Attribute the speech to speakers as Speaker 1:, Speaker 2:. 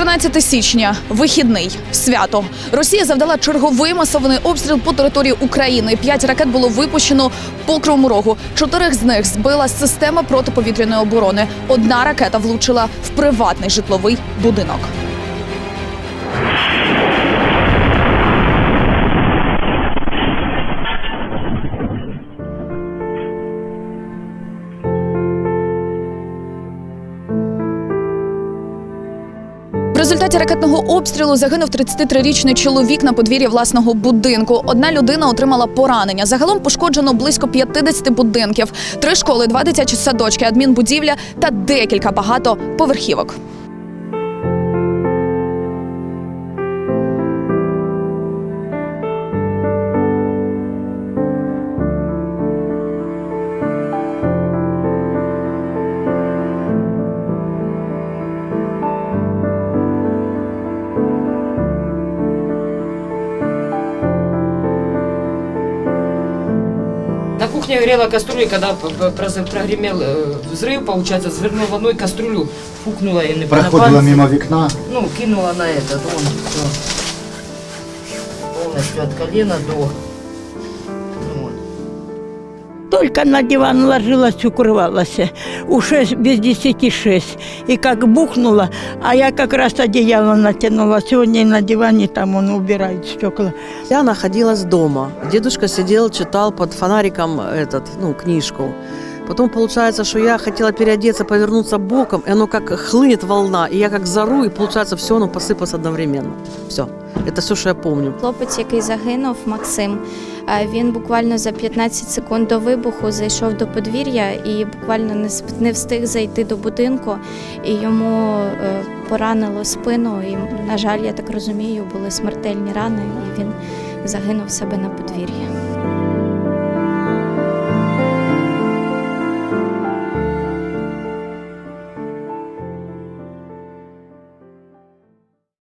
Speaker 1: 14 січня, вихідний, свято. Росія завдала черговий масований обстріл по території України. П'ять ракет було випущено по Кривому Рогу. Чотирих з них збила система протиповітряної оборони. Одна ракета влучила в приватний житловий будинок. Результаті ракетного обстрілу загинув 33-річний чоловік на подвір'ї власного будинку. Одна людина отримала поранення. Загалом пошкоджено близько 50 будинків, три школи, два дитячі садочки, адмінбудівля та декілька багатоповерхівок.
Speaker 2: На кухне горела кастрюля, когда п- п- проз- прогремел э, взрыв, получается, взрывной волной кастрюлю фукнула и на
Speaker 3: Проходила
Speaker 2: пальцы.
Speaker 3: мимо вікна.
Speaker 2: Ну, кинула на этот, вон, все. Полностью от колена до...
Speaker 4: Только на диван ложилась, укрывалась. У шесть, без десяти шесть. И как бухнула, а я как раз одеяло натянула. Сегодня на диване там он убирает стекла.
Speaker 5: Я находилась дома. Дедушка сидел, читал под фонариком этот, ну, книжку. Потом получается, что я хотела переодеться, повернуться боком, и оно как хлынет волна, и я как зару, и получается все оно посыпалось одновременно. Все. Это все, что я помню.
Speaker 6: Хлопець, який загинув, Максим, він буквально за 15 секунд до вибуху зайшов до подвір'я і буквально не встиг зайти до будинку, і йому е, поранило спину. І, на жаль, я так розумію, були смертельні рани, і він загинув себе на подвір'ї.